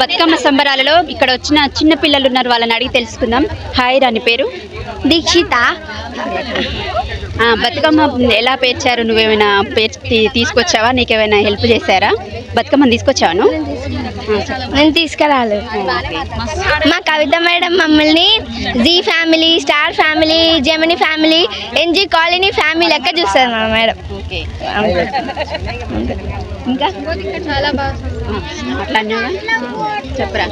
బతుకమ్మ సంబరాలలో ఇక్కడ వచ్చిన చిన్న పిల్లలు ఉన్నారు వాళ్ళని అడిగి తెలుసుకుందాం. హాయ్ రాని పేరు? దీక్షిత. బతుకమ్మ ఎలా పేర్చారు? నువ్వేమైనా పేర్చి తీసుకొచ్చావా? నీకేమైనా హెల్ప్ చేశారా? బతుకమ్మని తీసుకొచ్చావా నువ్వు? నేను తీసుకురాలేదు మా కవిత మేడం మమ్మల్ని Zee family star family Gemini family NG colony family లెక్క చూస్తారు మా మేడం. ఓకే. ఇంకా? చాలా బాగా అట్లా అన్నావా? చెప్పరా.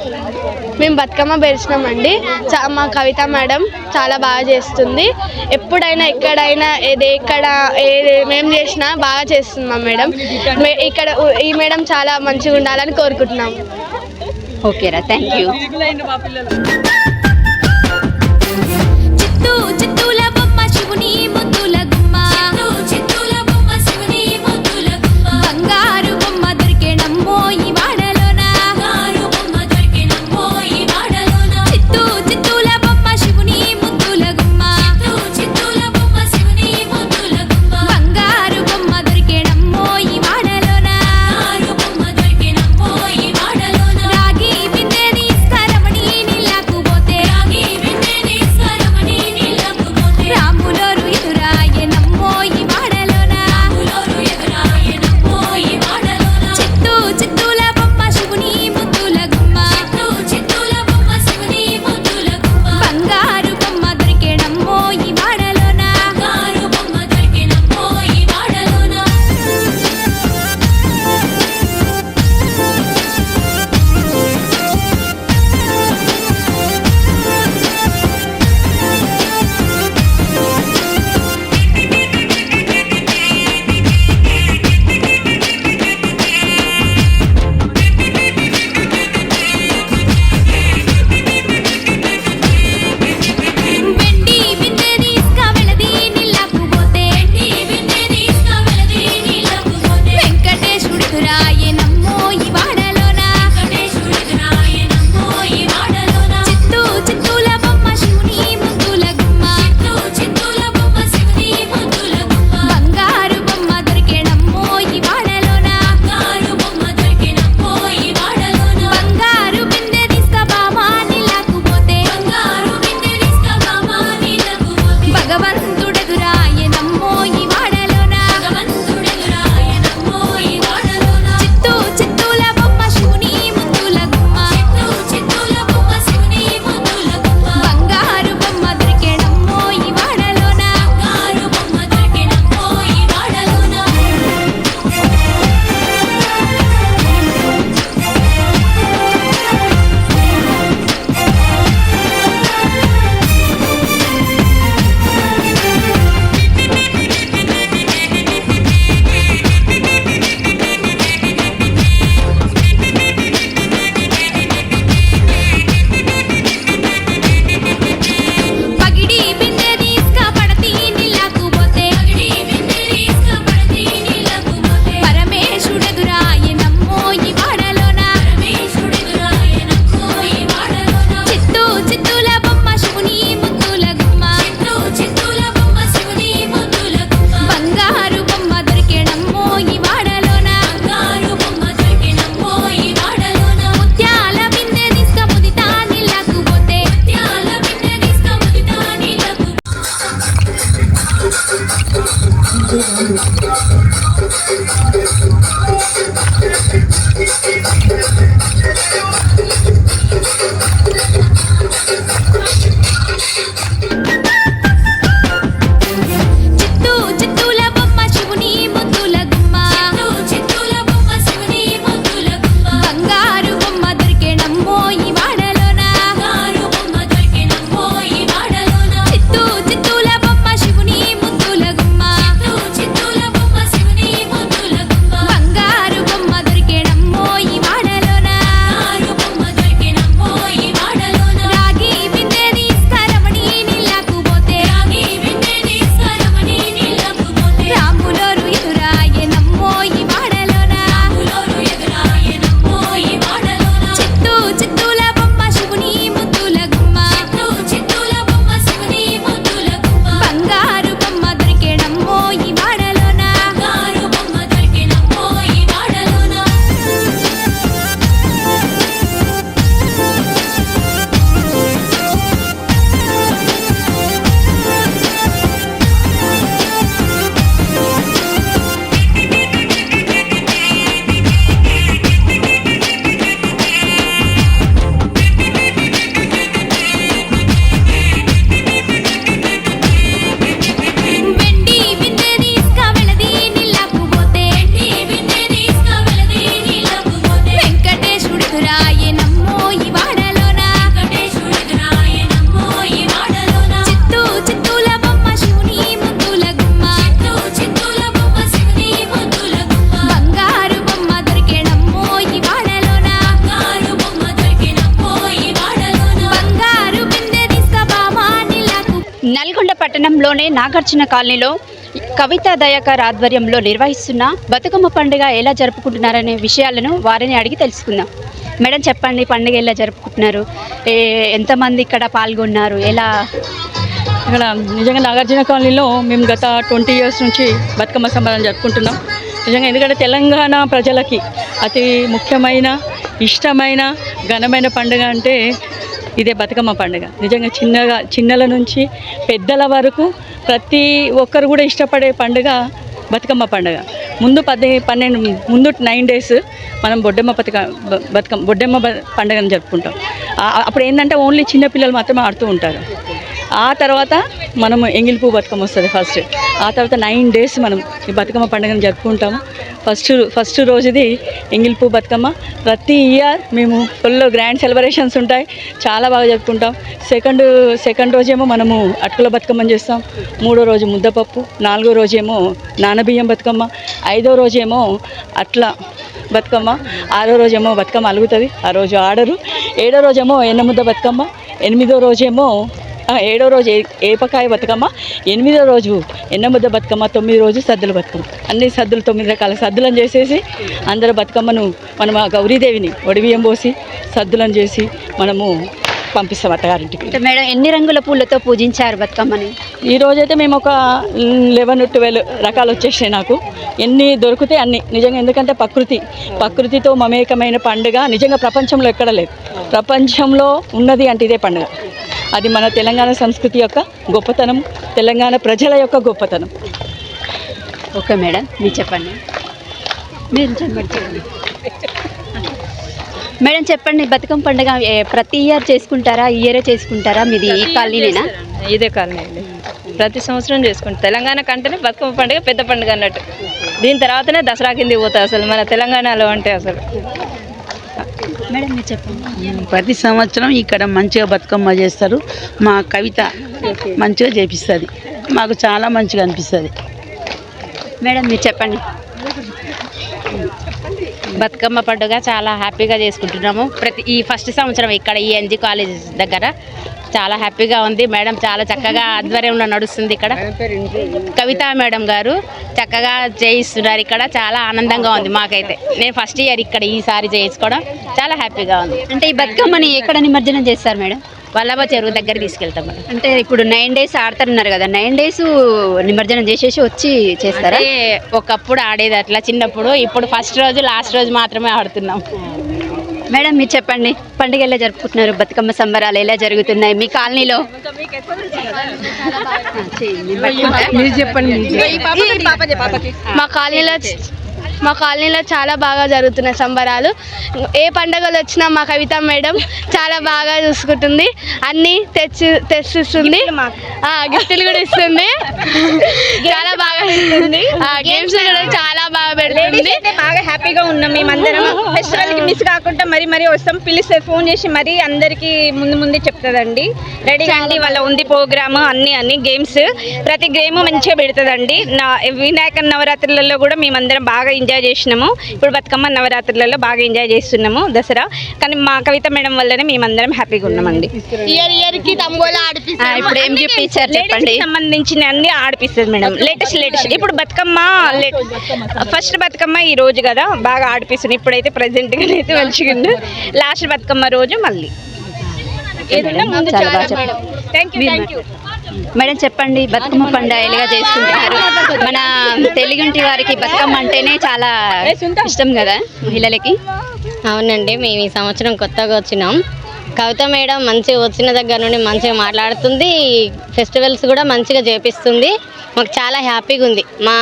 మేము బతుకమ్మ పేర్చినామండి. చా- మా కవిత మేడం చాలా బాగా చేస్తుంది. ఎప్పుడైనా ఎక్కడైనా ఏది ఎక్కడ ఏది మేము చేసినా బాగా చేస్తుంది మా మేడం. ఇక్కడ ఈ మేడం చాలా మంచిగా ఉండాలని కోరుకుంటున్నాం. ఓకేరా థ్యాంక్ యూ పట్టణంలోనే నాగార్జున కాలనీలో కవితా దయాకర్ ఆధ్వర్యంలో నిర్వహిస్తున్న బతుకమ్మ పండుగ ఎలా జరుపుకుంటున్నారనే విషయాలను వారిని అడిగి తెలుసుకుందాం. మేడం చెప్పండి పండుగ ఎలా జరుపుకుంటున్నారు? ఎంతమంది ఇక్కడ పాల్గొన్నారు? ఎలా? ఇక్కడ నిజంగా నాగార్జున కాలనీలో మేము గత ట్వంటీ ఇయర్స్ నుంచి బతుకమ్మ సంబరాలు జరుపుకుంటున్నాం. నిజంగా ఎందుకంటే తెలంగాణ ప్రజలకి అతి ముఖ్యమైన ఇష్టమైన ఘనమైన పండుగ అంటే ఇదే బతుకమ్మ పండుగ. నిజంగా చిన్నగా చిన్నల నుంచి పెద్దల వరకు ప్రతి ఒక్కరు కూడా ఇష్టపడే పండుగ బతుకమ్మ పండుగ. ముందు పది పన్నెండు ముందు నైన్ డేస్ మనం బొడ్డమ్మ బతుక బతుకమ్మ బొడ్డమ్మ పండుగను జరుపుకుంటాం. అప్పుడు ఏంటంటే ఓన్లీ చిన్నపిల్లలు మాత్రమే ఆడుతూ ఉంటారు. ఆ తర్వాత మనం ఎంగిలిపూ బతుకమ్మ వస్తుంది ఫస్ట్. ఆ తర్వాత నైన్ డేస్ మనం ఈ బతుకమ్మ పండుగను జరుపుకుంటాము. ఫస్ట్ ఫస్ట్ రోజుది ఎంగిల్ పువ్వు బతుకమ్మ. ప్రతి ఇయర్ మేము ఫుల్ గ్రాండ్ సెలబ్రేషన్స్ ఉంటాయి. చాలా బాగా జరుపుకుంటాం. సెకండ్ సెకండ్ రోజేమో మనము అటుకుల బతుకమ్మని చేస్తాం. మూడో రోజు ముద్దపప్పు నాలుగో రోజేమో నానబియ్యం బతుకమ్మ ఐదో రోజేమో అట్లా బతుకమ్మ ఆరో రోజేమో బతుకమ్మ అలుగుతుంది. ఆ రోజు ఆడరు. ఏడో రోజేమో ఎన్నముద్ద బతుకమ్మ ఎనిమిదో రోజేమో ఏడో రోజు ఏ- ఏపకాయ బతుకమ్మ? ఎనిమిదో రోజు ఎన్నముద్ద బతుకమ్మ తొమ్మిది రోజు సద్దుల బతుకమ్మ. అన్ని సద్దులు తొమ్మిది రకాల సద్దులను చేసేసి అందరు బతుకమ్మను మనం ఆ గౌరీదేవిని ఒడిబియ్యం పోసి సద్దులను చేసి మనము పంపిస్తాం అత్తగారింటికి. అంటే మేడం ఎన్ని రంగుల పూలతో పూజించారు బతుకమ్మని? ఈ రోజైతే మేము ఒక లెవెన్ ట్వెల్వ్ రకాలు వచ్చేసాయి నాకు. ఎన్ని దొరికితే అన్ని. నిజంగా ఎందుకంటే ప్రకృతి ప్రకృతితో మమేకమైన పండుగ నిజంగా ప్రపంచంలో ఎక్కడ లేదు. ప్రపంచంలో ఉన్నది అంటే ఇదే పండుగ. అది మన తెలంగాణ సంస్కృతి యొక్క గొప్పతనం తెలంగాణ ప్రజల యొక్క గొప్పతనం. ఓకే మేడం మీరు చెప్పండి. మీరు చెప్పండి మేడం చెప్పండి బతుకమ్మ పండుగ ప్రతి ఇయర్ చేసుకుంటారా? ఈ ఇయరే చేసుకుంటారా? మీది ఈ కాలనీనేనా? ఇదే కాలనీ ప్రతి సంవత్సరం చేసుకుంటాం. తెలంగాణ కంటేనే బతుకమ్మ పండుగ పెద్ద పండుగ అన్నట్టు. దీని తర్వాతనే దసరా కింద పోతుంది అసలు. మన తెలంగాణలో అంటే అసలు. మేడం మీరు చెప్పండి. ప్రతి సంవత్సరం ఇక్కడ మంచిగా బతుకమ్మ చేస్తారు. మా కవిత మంచిగా చేపిస్తుంది. మాకు చాలా మంచిగా అనిపిస్తుంది. మేడం మీరు చెప్పండి. బతుకమ్మ పండుగ చాలా హ్యాపీగా చేసుకుంటున్నాము. ప్రతి ఈ ఫస్ట్ సంవత్సరం ఇక్కడ ఈ ఎన్జి కాలేజ్ దగ్గర చాలా హ్యాపీగా ఉంది. మేడం చాలా చక్కగా ఆధ్వర్యంలో నడుస్తుంది ఇక్కడ. కవితా మేడం గారు చక్కగా చేయిస్తున్నారు ఇక్కడ. చాలా ఆనందంగా ఉంది మాకైతే. నేను ఫస్ట్ ఇయర్ ఇక్కడ ఈసారి చేయించుకోవడం చాలా హ్యాపీగా ఉంది. అంటే ఈ బతుకమ్మని ఎక్కడ నిమజ్జనం చేస్తారు మేడం? వల్లభ చెరువు దగ్గర తీసుకెళ్తాం మేడం. అంటే ఇప్పుడు నైన్ డేస్ ఆడతారన్నారు కదా నైన్ డేస్ నిమజ్జనం చేసేసి వచ్చి చేస్తారా? ఒకప్పుడు ఆడేది అట్లా చిన్నప్పుడు ఇప్పుడు ఫస్ట్ రోజు లాస్ట్ రోజు మాత్రమే ఆడుతున్నాం. మేడం మీరు చెప్పండి. పండుగ ఎలా జరుపుకుంటున్నారు? బతుకమ్మ సంబరాలు ఎలా జరుగుతున్నాయి? మీ కాలనీలో? చెప్పండి మా కాలనీలో మా కాలనీలో చాలా బాగా జరుగుతున్నాయి సంబరాలు. ఏ పండుగలు వచ్చినా మా కవిత మేడం చాలా బాగా చూసుకుంటుంది. అన్నీ తెచ్చి తెచ్చిస్తుంది. ఆ, గిఫ్ట్లు కూడా ఇస్తుంది. చాలా బాగా గేమ్స్ కూడా చాలా బాగా హ్యాపీగా ఉన్నాం మేమందరం. ఫెస్టివల్కి మిస్ కాకుండా మరి మరి వస్తాం. పిలిస్తే ఫోన్ చేసి మరి అందరికి ముందు ముందే చెప్తుందండి. రెడీగా అండి వాళ్ళ ఉంది ప్రోగ్రామ్ అన్ని అన్ని గేమ్స్ ప్రతి గేమ్ మంచిగా పెడుతుందండి. నా వినాయక నవరాత్రులలో కూడా మేమందరం బాగా ఎంజాయ్ చేసినాము. ఇప్పుడు బతుకమ్మ నవరాత్రులలో బాగా ఎంజాయ్ చేస్తున్నాము దసరా. కానీ మా కవిత మేడం వల్లనే మేమందరం హ్యాపీగా ఉన్నామండి. ఇయర్ ఇయర్కి తంగోలా ఆ, ఆడిపిస్తారు ఇప్పుడు ఏం లేడీస్ చెప్పండి. సంబంధించిన అన్ని ఆడిపిస్తుంది మేడం. లేటెస్ట్ లేటెస్ట్ ఇప్పుడు బతుకమ్మ ఫస్ట్ బతుకమ్మ ఈ రోజు కదా. బాగా ఆడిపిస్తుంది. ఇప్పుడైతే ప్రెసెంట్గా అయితే మంచిగా ఉంది. లాస్ట్ బతుకమ్మ రోజు మళ్ళీ. మేడం. చెప్పండి బతుకమ్మ పండుగ ఎలాగా చేసుకుంటున్నారు మన తెలుగుంటి వారికి బతుకమ్మ అంటేనే చాలా ఇష్టం కదా మహిళలకి? అవునండి మేము ఈ సంవత్సరం కొత్తగా వచ్చినాం. కవిత మేడం మంచిగా వచ్చిన దగ్గర నుండి మంచిగా మాట్లాడుతుంది. ఫెస్టివల్స్ కూడా మంచిగా చేపిస్తుంది. మాకు చాలా హ్యాపీగా ఉంది. మా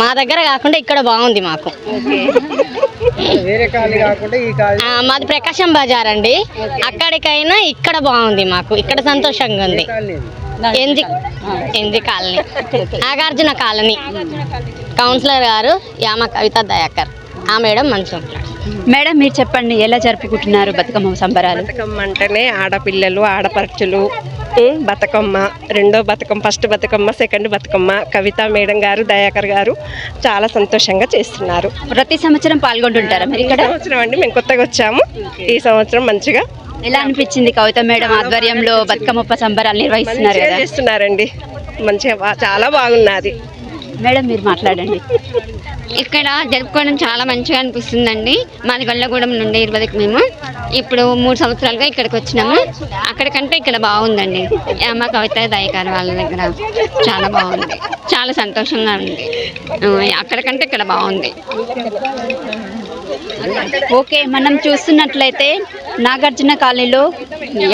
మా దగ్గర కాకుండా ఇక్కడ బాగుంది మాకు. మాది ప్రకాశం బజార్ అండి. అక్కడికైనా ఇక్కడ బాగుంది మాకు. ఇక్కడ సంతోషంగా ఉంది. MG MG colony. Nagarjuna colony. Councillor గారు యామ కవిత దయాకర్. ఆ మేడం మంచిగా ఉంటాడు మేడం మీరు చెప్పండి ఎలా జరుపుకుంటున్నారు బతుకమ్మ సంబరాలు? బతుకమ్మ అంటేనే ఆడపిల్లలు ఆడపడుచులు బతుకమ్మ రెండో Bathukamma first Bathukamma second Bathukamma Kavitha madam గారు దయాకర్ గారు చాలా సంతోషంగా చేస్తున్నారు. ప్రతి సంవత్సరం పాల్గొంటుంటారా మీరు ఇక్కడ? సంవత్సరం అండి మేము కొత్తగా వచ్చాము. ఈ సంవత్సరం మంచిగా ఎలా అనిపించింది కవిత మేడం ఆధ్వర్యంలో బతుకమ్మ సంబరాలు నిర్వహిస్తున్నారు చేస్తున్నారండి. మంచిగా చాలా బాగున్నది. మేడం మీరు మాట్లాడండి. ఇక్కడ జరుపుకోవడం చాలా మంచిగా అనిపిస్తుందండి. మాది గొల్లగూడెం నుండి ఇరవైకి మేము. ఇప్పుడు మూడు సంవత్సరాలుగా ఇక్కడికి వచ్చినాము. అక్కడికంటే ఇక్కడ బాగుందండి. అమ్మ కవిత దయకారు వాళ్ళ దగ్గర చాలా బాగుంది. చాలా సంతోషంగా ఉంది. అక్కడికంటే ఇక్కడ బాగుంది. ఓకే మనం చూస్తున్నట్లయితే నాగార్జున కాలనీలో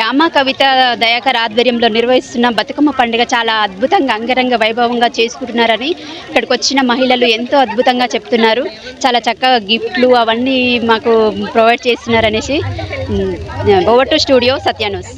యామ కవిత దయాకర్ ఆధ్వర్యంలో నిర్వహిస్తున్న బతుకమ్మ పండుగ చాలా అద్భుతంగా అంగరంగ వైభవంగా చేసుకుంటున్నారని ఇక్కడికి వచ్చిన మహిళలు ఎంతో అద్భుతంగా చెప్తున్నారు. చాలా చక్కగా గిఫ్ట్లు అవన్నీ మాకు ప్రొవైడ్ చేస్తున్నారనేసి. Over to studio సత్యానూస్